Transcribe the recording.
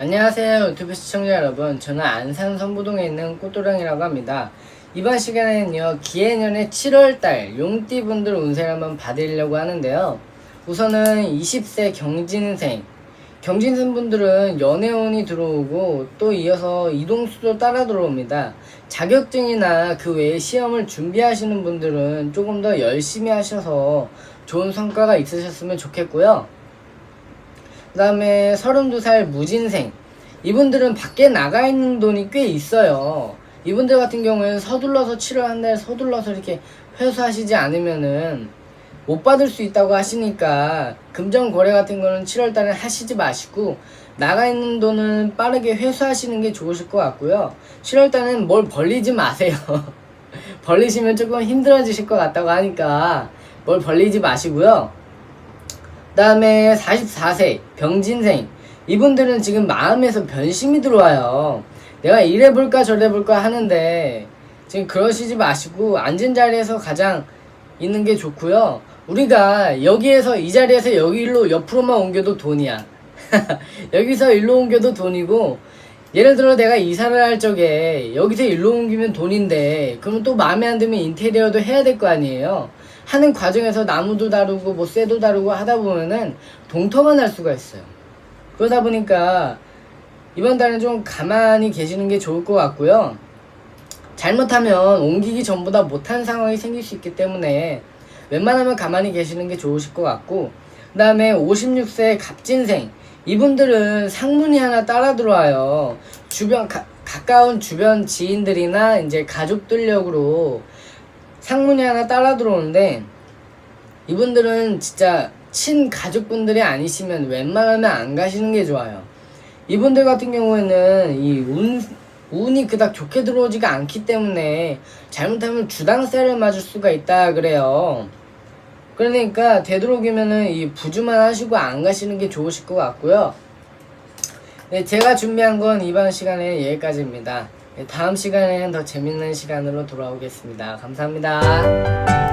안녕하세요 유튜브 시청자 여러분. 저는 안산 선부동에 있는 꽃도령이라고 합니다. 이번 시간에는요 기해년의 7월달 용띠분들 운세를 한번 받으려고 하는데요. 우선은 20세 경진생. 경진생 분들은 연애운이 들어오고 또 이어서 이동수도 따라 들어옵니다. 자격증이나 그 외에 시험을 준비하시는 분들은 조금 더 열심히 하셔서 좋은 성과가 있으셨으면 좋겠고요 그 다음에 32살 무진생. 이분들은 밖에 나가 있는 돈이 꽤 있어요. 이분들 같은 경우에는 서둘러서 7월 한달 서둘러서 이렇게 회수하시지 않으면은 못 받을 수 있다고 하시니까 금전 거래 같은 거는 7월 달에 하시지 마시고 나가 있는 돈은 빠르게 회수하시는 게 좋으실 것 같고요. 7월 달에는 뭘 벌리지 마세요. 벌리시면 조금 힘들어지실 것 같다고 하니까 뭘 벌리지 마시고요. 그 다음에 44세 병진생. 이분들은 지금 마음에서 변심이 들어와요. 내가 이래볼까 저래볼까 하는데 지금 그러시지 마시고 앉은 자리에서 가장 있는 게 좋고요. 우리가 여기에서 이 자리에서 여기로 옆으로만 옮겨도 돈이야. 여기서 일로 옮겨도 돈이고 예를 들어 내가 이사를 할 적에 여기서 일로 옮기면 돈인데 그러면 또 마음에 안 들면 인테리어도 해야 될 거 아니에요. 하는 과정에서 나무도 다루고 뭐 쇠도 다루고 하다 보면은 동터가 날 수가 있어요. 그러다 보니까 이번 달은 좀 가만히 계시는 게 좋을 것 같고요. 잘못하면 옮기기 전보다 못한 상황이 생길 수 있기 때문에 웬만하면 가만히 계시는 게 좋으실 것 같고 그 다음에 56세 갑진생 이분들은 상문이 하나 따라 들어와요 주변 가, 가까운 주변 지인들이나 이제 가족들력으로 상문이 하나 따라 들어오는데 이분들은 진짜 친 가족분들이 아니시면 웬만하면 안 가시는 게 좋아요. 이분들 같은 경우에는 이 운, 운이 그닥 좋게 들어오지가 않기 때문에 잘못하면 주당세를 맞을 수가 있다 그래요. 그러니까 되도록이면은 이 부주만 하시고 안 가시는 게 좋으실 것 같고요. 네, 제가 준비한 건 이번 시간에 여기까지입니다. 네, 다음 시간에는 더 재밌는 시간으로 돌아오겠습니다. 감사합니다.